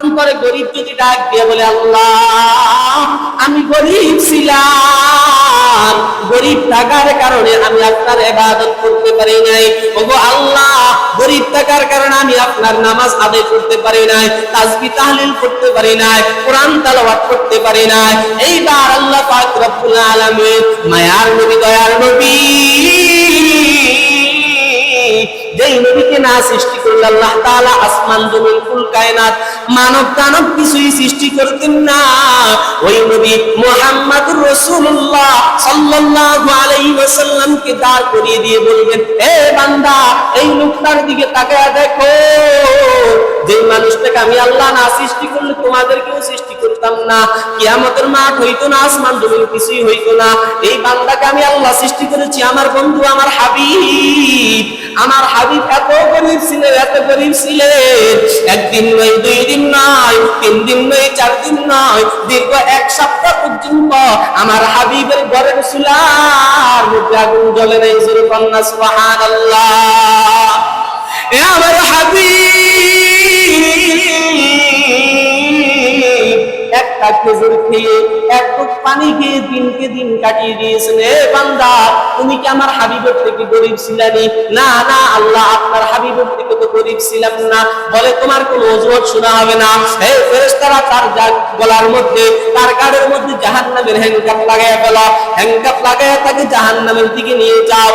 করে গরিব যদি ডাক দিয়ে বলে, আল্লাহ, আমি গরিব ছিলাম। গরিব থাকার কারণে আমি আপনার ইবাদত করতে পারি নাই। ওগো আল্লাহ, গরিব থাকার কারণে আমি আপনার নামাজ আদায় করতে পারি নাই তাসবিহ তাহলিল করতে পারি নাই, কোরআন তেলাওয়াত করতে পারি নাই। এইবার আল্লাহ পাক রব্বুল আলামিন মায়ার নবী যেই নবীকে না সৃষ্টি করল আল্লাহ তাআলা আসমান জমিন কুল কায়নাত মানব দানব কিছুই সৃষ্টি করতেন না। ওই নবী মুহাম্মদুর রাসূলুল্লাহ সাল্লাল্লাহু আলাইহি ওয়াসাল্লামকে দাঁড় করিয়ে দিয়ে বলবেন এ বান্দা, এই লোকটার দিকে তাকায় দেখো। যে মানুষটাকে আমি আল্লাহ না সৃষ্টি করলে তোমাদেরকেও সৃষ্টি করতাম না। কিয়ামতের মাঠ হইতো না, আসমান জমিন কিছুই হইতো না। এই বান্দাকে আমি আল্লাহ সৃষ্টি করেছি, আমার বন্ধু, আমার হাবিব। আমার হাবিব এত গরিব ছিলেন, এত গরিব ছিলেন। একদিন নয়, দুই দিন নয়, তিন দিন নয়, চার দিন নয়, দীর্ঘ এক সপ্তাহ পর্যন্ত আমার হাবিবের ঘরের চুলার মধ্যে আগুন জ্বলে নাই জোরে কন্যা সুবহানাল্লাহ। একটা খেজুর খেয়ে একটু পানি খেয়ে দিনকে দিন কাটিয়ে দিয়েছেন। এ বান্দা, তুমি কি আমার হাবিবের থেকে গরিব ছিলানি না? না আল্লাহ আপনার হাবিবের থেকে তো গরিব ছিলাম না। বলে তোমার কোনো অজুহাত শোনা হবে না। হে ফেরেশতারা, তার গলার মধ্যে, তার গাড়ের মধ্যে জাহান্নামের হ্যাংকাপ লাগায় ফেলা। হ্যাংকাপ লাগায় তাকে জাহান্নামের দিকে নিয়ে যাও।